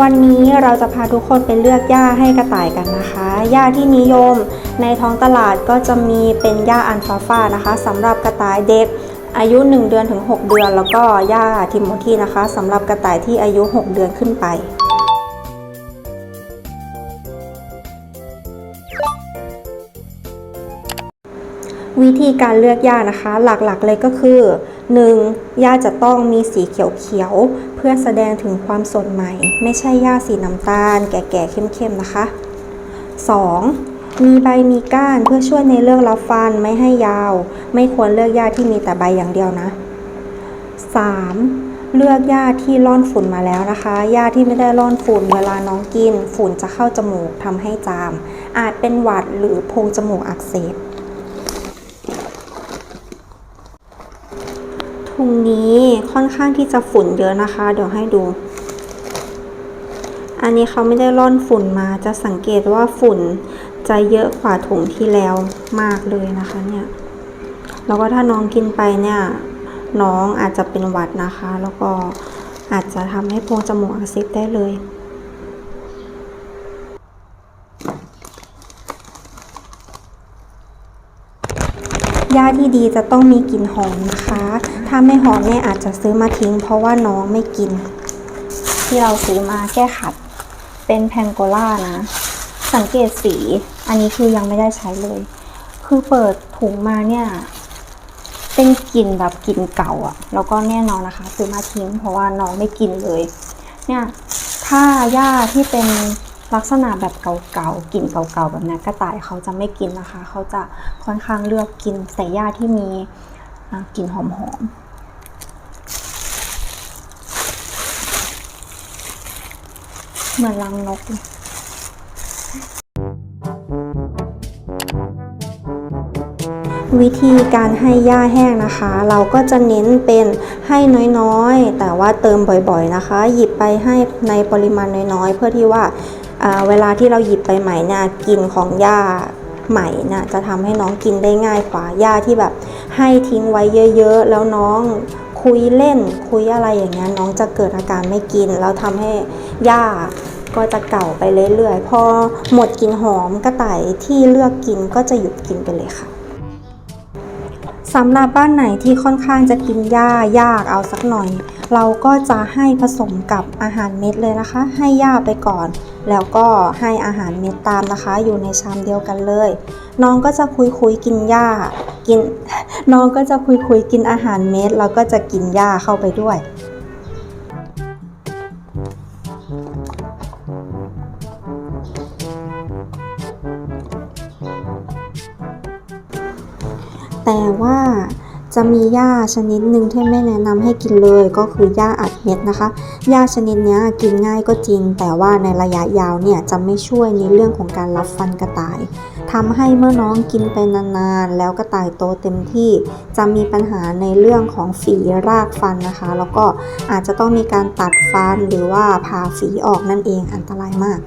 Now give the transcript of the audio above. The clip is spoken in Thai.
วันนี้เราจะพาทุกคนไปเลือกหญ้าให้กระต่ายกันนะคะหญ้าที่นิยมในท้องตลาดก็จะมีเป็นหญ้าอันฟาฟานะคะสำหรับกระต่ายเด็กอายุ 1 เดือนถึง 6 เดือน แล้วก็หญ้าทิมโมธีนะคะสำหรับกระต่ายที่อายุ 6 เดือนขึ้นไปวิธีการเลือกหญ้านะคะ หลักๆเลยก็คือ 1. หญ้าจะต้องมีสีเขียวๆ เพื่อแสดงถึงความสดใหม่ ไม่ใช่หญ้าสีน้ำตาล แก่ๆ เข้มๆ นะคะ 2. มีใบมีก้านเพื่อช่วยในเรื่องรับฟันไม่ให้ยาว ไม่ควรเลือกหญ้าที่มีแต่ใบอย่างเดียวนะ 3. เลือกหญ้าที่ร่อนฝุ่นมาแล้วนะคะหญ้าที่ไม่ได้ร่อนฝุ่นเวลาน้องกิน ฝุ่นจะเข้าจมูกทำให้จาม อาจเป็นหวัดหรือโพรงจมูกอักเสบ ถุงนี้ค่อนข้างที่จะฝุ่นเยอะนะคะ เดี๋ยวให้ดู อันนี้เขาไม่ได้ร่อนฝุ่นมา จะสังเกตว่าฝุ่นจะเยอะกว่าถุงที่แล้วมากเลยนะคะเนี่ยแล้วก็ถ้าน้องกินไปเนี่ย น้องอาจจะเป็นหวัดนะคะ แล้วก็อาจจะทำให้โพรงจมูกอักเสบได้เลย หญ้าที่ดีจะต้องมีกลิ่นหอมนะคะ ถ้าไม่หอมเนี่ยอาจจะซื้อมาทิ้ง เพราะว่าน้องไม่กิน ที่เราซื้อมาแก้ขัด เป็นแพงโกล่านะ สังเกตสี อันนี้คือยังไม่ได้ใช้เลย คือเปิดถุงมาเนี่ย เป็นกลิ่นแบบกลิ่นเก่าอะแล้วก็แน่นอนนะคะ ซื้อมาทิ้ง เพราะว่าน้องไม่กินเลย เนี่ย ถ้าหญ้าที่เป็น ลักษณะแบบเก่าๆกลิ่นเก่าๆแบบนี้กระต่ายเขาจะไม่กินนะคะ เขาจะค่อนข้างเลือกกินแต่หญ้าที่มีกลิ่นหอมๆเหมือนรังนกเลยวิธีการให้หญ้าแห้งนะคะ เราก็จะเน้นเป็นให้น้อยๆ แต่ว่าเติมบ่อยๆนะคะ หยิบไปให้ในปริมาณน้อยๆ เพื่อที่ว่า เวลาที่เราหยิบไปใหม่เนี่ยกลิ่นของหญ้าใหม่น่ะจะทำให้น้องกินได้ง่ายกว่าหญ้าที่แบบให้ทิ้งไว้เยอะๆ แล้วน้องคุยเล่นคุยอะไรอย่างเงี้ยน้องจะเกิดอาการไม่กิน แล้วทำให้หญ้าก็จะเก่าไปเรื่อยๆ พอหมดกลิ่นหอมกระต่ายที่เลือกกินก็จะหยุดกินไปเลยค่ะสำหรับบ้านไหนที่ค่อนข้างจะกินหญ้ายากเอาสักหน่อย เราก็จะให้ผสมกับอาหารเม็ดเลยนะคะ ให้หญ้าไปก่อน แล้วก็ให้อาหารเม็ดตามนะคะ อยู่ในชามเดียวกันเลย น้องก็จะคุยคุยกินหญ้ากิน น้องก็จะคุยคุยกินอาหารเม็ดแล้วก็จะกินหญ้าเข้าไปด้วยแต่ว่า จะมีหญ้าชนิดหนึ่งที่ไม่แนะนำให้กินเลยก็คือหญ้าอัดเม็ดนะคะหญ้าชนิดนี้กินง่ายก็จริง แต่ว่าในระยะยาวเนี่ยจะไม่ช่วยในเรื่องของการรับฟันกระต่ายทำให้เมื่อน้องกินไปนานๆ แล้วกระต่ายโตเต็มที่ จะมีปัญหาในเรื่องของฝีรากฟันนะคะ แล้วก็อาจจะต้องมีการตัดฟันหรือว่าผ่าฝีออกนั่นเองอันตรายมาก